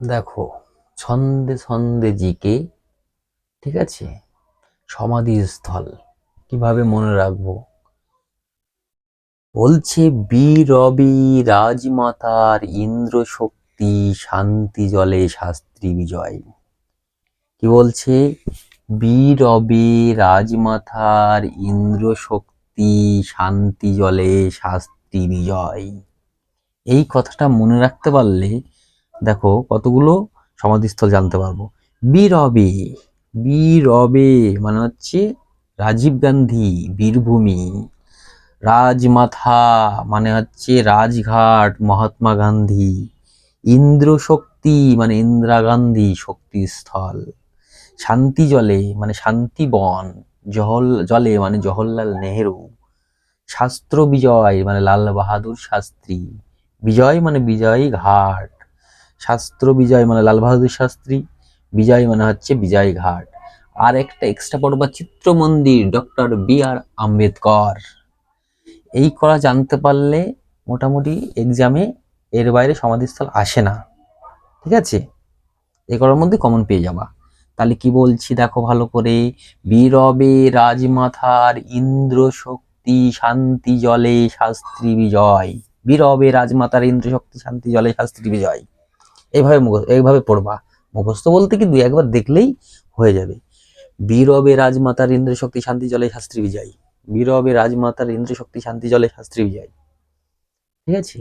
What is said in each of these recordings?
দেখো, ছন্দে ছন্দে জিকে, ঠিক আছে? সমাধিস্থল কীভাবে মনে রাখব? বলছে বীরবি রাজমাতার ইন্দ্র শক্তি শান্তি জলে শাস্ত্রী বিজয়। কি বলছে? বীরবে রাজমাতার ইন্দ্র শক্তি শান্তি জলে শাস্ত্রী বিজয়। এই কথাটা মনে রাখতে পারলে দেখো কতগুলো সমাধিস্থল জানতে পারব। বীরবে বীরবে মানে হচ্ছে রাজীব গান্ধী, বীরভূমি। রাজমাথা মানে হচ্ছে রাজঘাট, মহাত্মা গান্ধী। ইন্দ্র শক্তি মানে ইন্দিরা গান্ধী শক্তিস্থল। শান্তি জলে মানে শান্তি বন জহল, জলে মানে জওহরলাল নেহেরু। শাস্ত্র বিজয় মানে লাল বাহাদুর শাস্ত্রী। বিজয় মানে বিজয় ঘাট। শাস্ত্র বিজয় মানে লাল বাহাদুর শাস্ত্রী, বিজয় মানে হচ্ছে বিজয় ঘাট। আর একটা এক্সট্রা পড়বা চিত্র মন্দির ডক্টর বি আর আম্বেদকর। এই করা জানতে পারলে মোটামুটি এক্সামে এর বাইরে সমাধিস্থল আসে না। ঠিক আছে? এ করার মধ্যে কমন পেয়ে যাবা। তাহলে কি বলছি দেখো ভালো করে? বীরবে রাজমাথার ইন্দ্র শক্তি শান্তি জলে শাস্ত্রী বিজয়। বীরবে রাজমাতার ইন্দ্র শক্তি শান্তি জলে শাস্ত্রী বিজয়। এইভাবে এইভাবে পড়বা। মুখস্থ বলতে কি দুই একবার দেখলেই হয়ে যাবে। বীরবে রাজমাতার ইন্দ্র শক্তি শান্তি জলে শাস্ত্রী বিজয়। বীরবে রাজমাতার ইন্দ্র শক্তি শান্তি জলে শাস্ত্রী বিজয়। ঠিক আছে?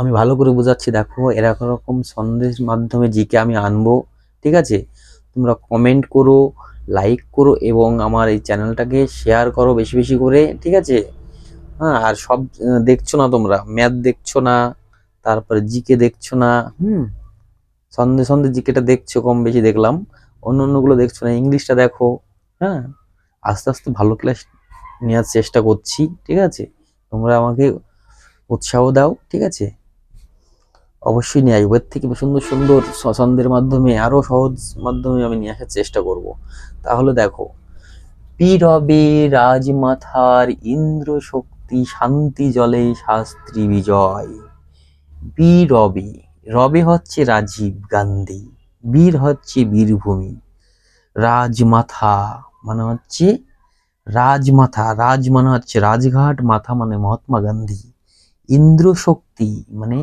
আমি ভালো করে বোঝাচ্ছি, দেখো এরকম রকম সন্দেশ মাধ্যমে জিকে আমি আনব। ঠিক আছে? তোমরা কমেন্ট করো লাইক করো এবং আমার এই চ্যানেলটাকে শেয়ার করো বেশি বেশি করে। ঠিক আছে? হ্যাঁ আর সব দেখছ না তোমরা? ম্যাথ দেখছ না তারপরে জিকে দেখছ না? হুম? সন্ধে সন্ধে জিকেটা দেখছ, কম বেশি দেখলাম। অন্য অন্যগুলো দেখছ না? ইংলিশটা দেখো হ্যাঁ? আস্তে আস্তে ভালো ক্লাস নেওয়ার চেষ্টা করছি, ঠিক আছে? তোমরা আমাকে উৎসাহ দাও, ঠিক আছে? অবশ্যই নিয়ে আসব। এর থেকে সুন্দর সুন্দর ছন্দের মাধ্যমে, আরও সহজ মাধ্যমে আমি নিয়ে আসার চেষ্টা করব। তাহলে দেখো, পীরবে রাজমাথার ইন্দ্র শক্তি শান্তি জলে শাস্ত্রী বিজয়। বীরবে রবে। হচ্ছে রাজীব গান্ধী, বীর হচ্ছে বীরভূমি। রাজমাথা মানে হচ্ছে রাজমাথা। রাজ মানে হচ্ছে রাজঘাট, মাথা মানে মহাত্মা গান্ধী। ইন্দ্র শক্তি মানে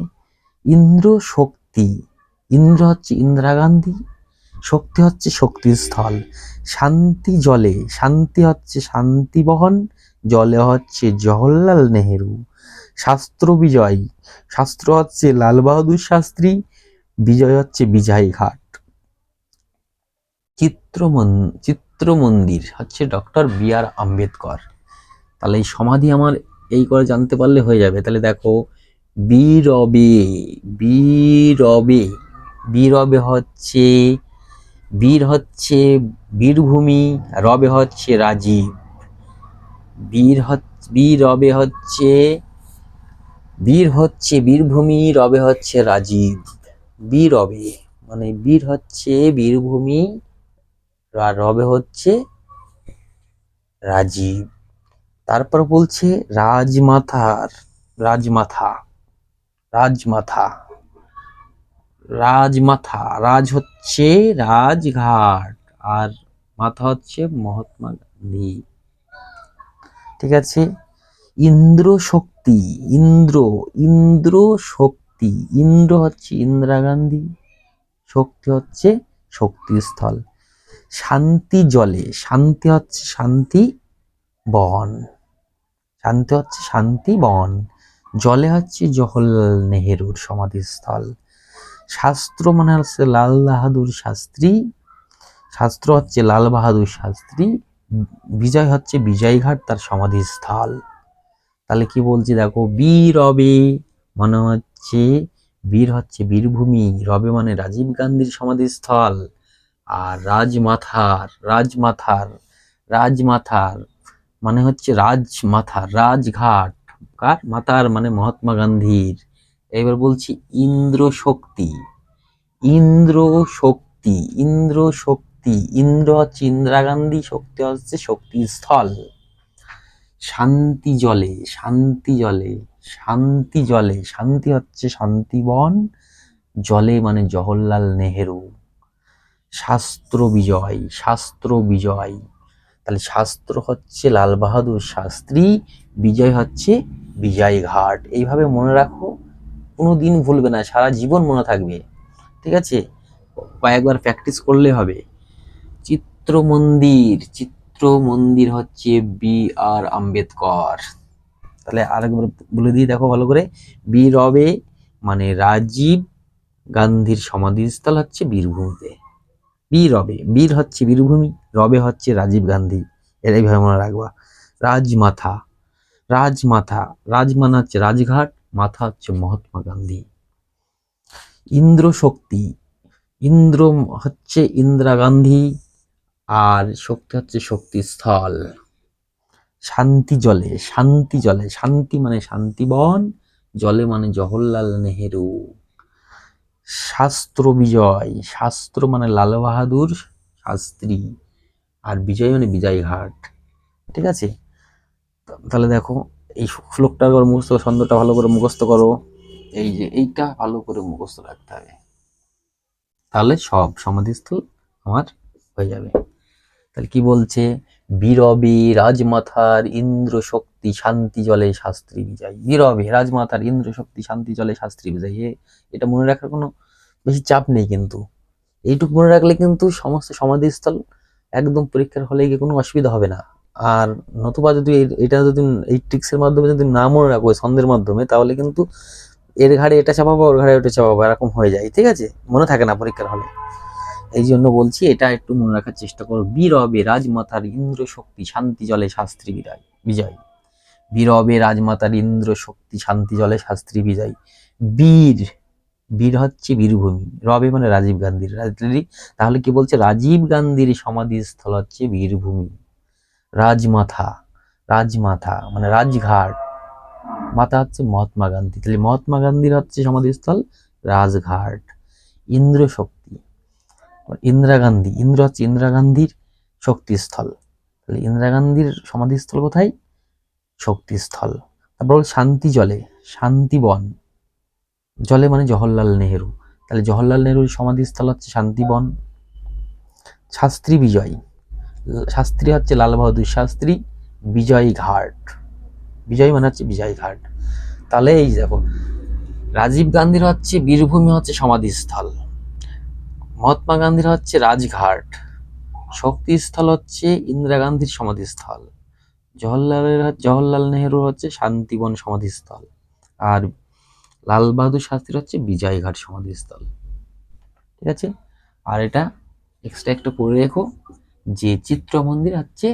ইন্দ্র শক্তি ইন্দ্র হচ্ছে ইন্দিরা গান্ধী, শক্তি হচ্ছে শক্তিস্থল শান্তি জলে, শান্তি হচ্ছে শান্তি বহন, জলে হচ্ছে জওহরলাল নেহেরু। শাস্ত্র বিজয়ী শাস্ত্র হচ্ছে লাল বাহাদুর শাস্ত্রী, বিজয় হচ্ছে বিজয় ঘাট। চিত্রমন চিত্র মন্দির হচ্ছে ডক্টর বি আর আম্বেদকর। তাহলে এই সমাধি আমার এই করে জানতে পারলে হয়ে যাবে। তাহলে দেখো বীরবে বীরবে বীরবে হচ্ছে, বীর হচ্ছে বীরভূমি, রবে হচ্ছে রাজীব। বীর হচ্ছে বীরবে হচ্ছে বীর হচ্ছে বীরভূমি, রবে হচ্ছে রাজীব। বীর রবে মানে বীর হচ্ছে বীরভূমি, আর রবে হচ্ছে রাজীব। তারপর বলছে রাজমাথার, রাজমাথা রাজমাথা রাজমাথা, রাজ হচ্ছে রাজঘাট, আর মাথা হচ্ছে মহাত্মা গান্ধী। ঠিক আছে? ইন্দ্র শক্তি ইন্দ্র ইন্দ্র শক্তি। ইন্দ্র হচ্ছে ইন্দিরা গান্ধী, শক্তি হচ্ছে শক্তিস্থল শান্তি জলে, শান্তি হচ্ছে শান্তি বন। শান্তি হচ্ছে শান্তি বন। জলে হচ্ছে জওহরলাল নেহেরুর সমাধিস্থল শাস্ত্র মানে হচ্ছে লাল বাহাদুর শাস্ত্রী। শাস্ত্র হচ্ছে লাল বাহাদুর শাস্ত্রী। বিজয় হচ্ছে বিজয়ঘাট তার সমাধিস্থল তাহলে কি বলছি দেখো বীর রবে মানে হচ্ছে, বীর হচ্ছে বীরভূমি। রবে মানে রাজীব গান্ধীর সমাধিস্থল। আর রাজমাথার রাজমাথার রাজমাথার মানে হচ্ছে রাজমাথার, রাজঘাট। কার? মাতার মানে মহাত্মা গান্ধীর। এবার বলছি ইন্দ্র শক্তি। ইন্দ্র শক্তি ইন্দ্র শক্তি। ইন্দ্র হচ্ছে ইন্দিরা গান্ধী, শক্তি হচ্ছে শক্তিস্থল। শান্তি জলে শান্তি জলে শান্তি জলে, শান্তি হচ্ছে শান্তিবন, জলে মানে জওহরলাল নেহেরু। শাস্ত্র বিজয় শাস্ত্র বিজয়। তাহলে শাস্ত্র হচ্ছে লাল বাহাদুর শাস্ত্রী, বিজয় হচ্ছে বিজয় ঘাট। এইভাবে মনে রাখো কোনো দিন ভুলবে না, সারা জীবন মনে থাকবে। ঠিক আছে? কয়েকবার প্র্যাকটিস করলে হবে। চিত্র মন্দির চিত্র মন্দির হচ্ছে বি আর আম্বেদকর। তাহলে আরেকবার বলে দিয়ে দেখো ভালো করে বি রবে মানে রাজীব গান্ধীর সমাধিস্থল হচ্ছে বীরভূমিতে। বি রবে বীর হচ্ছে বীরভূমি, রবে হচ্ছে রাজীব গান্ধী। এর এইভাবে মনে রাখবা। রাজমাথা রাজমাথা রাজ মানে হচ্ছে রাজঘাট, মাথা হচ্ছে মহাত্মা গান্ধী। ইন্দ্র শক্তি ইন্দ্র হচ্ছে ইন্দিরা গান্ধী। আর শক্তি হচ্ছে শক্তিস্থল। শান্তি জলে শান্তি জলে, শান্তি মানে শান্তিবন, জলে মানে জওহরলাল নেহেরু। শাস্ত্র বিজয়, শাস্ত্র মানে লাল বাহাদুর শাস্ত্রী আর বিজয় মানে বিজয় ঘাট ঠিক আছে? তাহলে দেখো, এই শ্লোকটা করে মুখস্থ, ছন্দটা ভালো করে মুখস্থ করো। এই যে, এইটা ভালো করে মুখস্থ রাখতে হবে। তাহলে সব সমাধিস্থল আমার হয়ে যাবে। তাহলে কি বলছে? বীরবে রাজমাথার ইন্দ্র শক্তি শান্তি জলে শাস্ত্রী বিজয়। বীরবে রাজমাথার ইন্দ্র শক্তি শান্তি জলে শাস্ত্রী বিজয়। এটা মনে রাখার কোনো বেশি চাপ নেই কিন্তু। এইটুকু মনে রাখলে কিন্তু সমস্ত সমাধিস্থল একদম পরীক্ষার হলে গিয়ে কোনো অসুবিধা হবে না। আর নতুবা যদি এটা যদি এই ট্রিক্সের মাধ্যমে যদি না মনে রাখো ছন্দের মাধ্যমে, তাহলে কিন্তু এর ঘাড়ে এটা চাপাবো, ওর ঘাড়ে ওটা চাপাবো, এরকম হয়ে যায়, ঠিক আছে? মনে থাকে না পরীক্ষার হলে। এই জন্য বলছি, এটা একটু মনে রাখার চেষ্টা করো। বীরবে রাজমাতার ইন্দ্র শক্তি শান্তি জলে শাস্ত্রী বিজয় বিজয়। বীরবে রাজমাতার ইন্দ্র শক্তি শান্তি জলে শাস্ত্রী বিজয়। বীর বীর হচ্ছে বীরভূমি। রবে মানে রাজীব গান্ধীর। তাহলে কি বলছে? রাজীব গান্ধীর সমাধিস্থল হচ্ছে বীরভূমি। রাজমাথা রাজমাথা মানে রাজঘাট। মাথা হচ্ছে মহাত্মা গান্ধী। তাহলে মহাত্মা গান্ধীর হচ্ছে সমাধিস্থল রাজঘাট। ইন্দ্র শক্তি ইন্দিরা গান্ধী। ইন্দ্র হচ্ছে ইন্দিরা গান্ধীর শক্তিস্থল। তাহলে ইন্দিরা গান্ধীর সমাধিস্থল কোথায়? শক্তিস্থল। তারপর শান্তি জলে শান্তিবন জলে মানে জওহরলাল নেহেরু। তাহলে জওহরলাল নেহেরুর সমাধিস্থল হচ্ছে শান্তিবন শাস্ত্রী বিজয়। শাস্ত্রী হচ্ছে লাল বাহাদুর শাস্ত্রী বিজয় ঘাট। বিজয় মানে হচ্ছে বিজয় ঘাট। তাহলে এই দেখো, রাজীব গান্ধীর হচ্ছে বীরভূমি হচ্ছে সমাধিস্থল। মহাত্মা গান্ধীর হচ্ছে রাজঘাট, শক্তিস্থল হচ্ছে ইন্দিরা গান্ধীর সমাধিস্থল, জওহরলালের জওহরলাল নেহেরুর হচ্ছে শান্তিবন সমাধিস্থল, আর লাল বাহাদুর শাস্ত্রীর হচ্ছে বিজয়ঘাট সমাধিস্থল। ঠিক আছে? আর এটা এক্সট্রা একটু পড়ে রেখো, যে চিত্র মন্দির হচ্ছে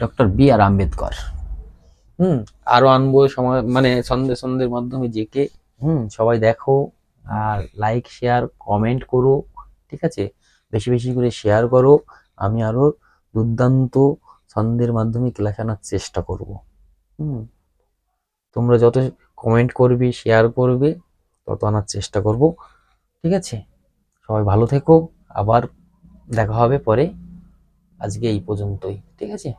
ডক্টর বি আর আম্বেদকর। হুম, আরও আনব সময় মানে সন্ধ্যে সন্ধ্যের মাধ্যমে জেকে হুম, সবাই দেখো। আর লাইক শেয়ার কমেন্ট করো ঠিক আছে? বেশি বেশি করে শেয়ার করো আমি আরও দুর্দান্ত ছন্দের মাধ্যমে ক্লাস আনার চেষ্টা করব। হুম? তোমরা যত কমেন্ট করবে শেয়ার করবে তত আনার চেষ্টা করব ঠিক আছে? সবাই ভালো থেকো আবার দেখা হবে পরে। আজকে এই পর্যন্তই ঠিক আছে?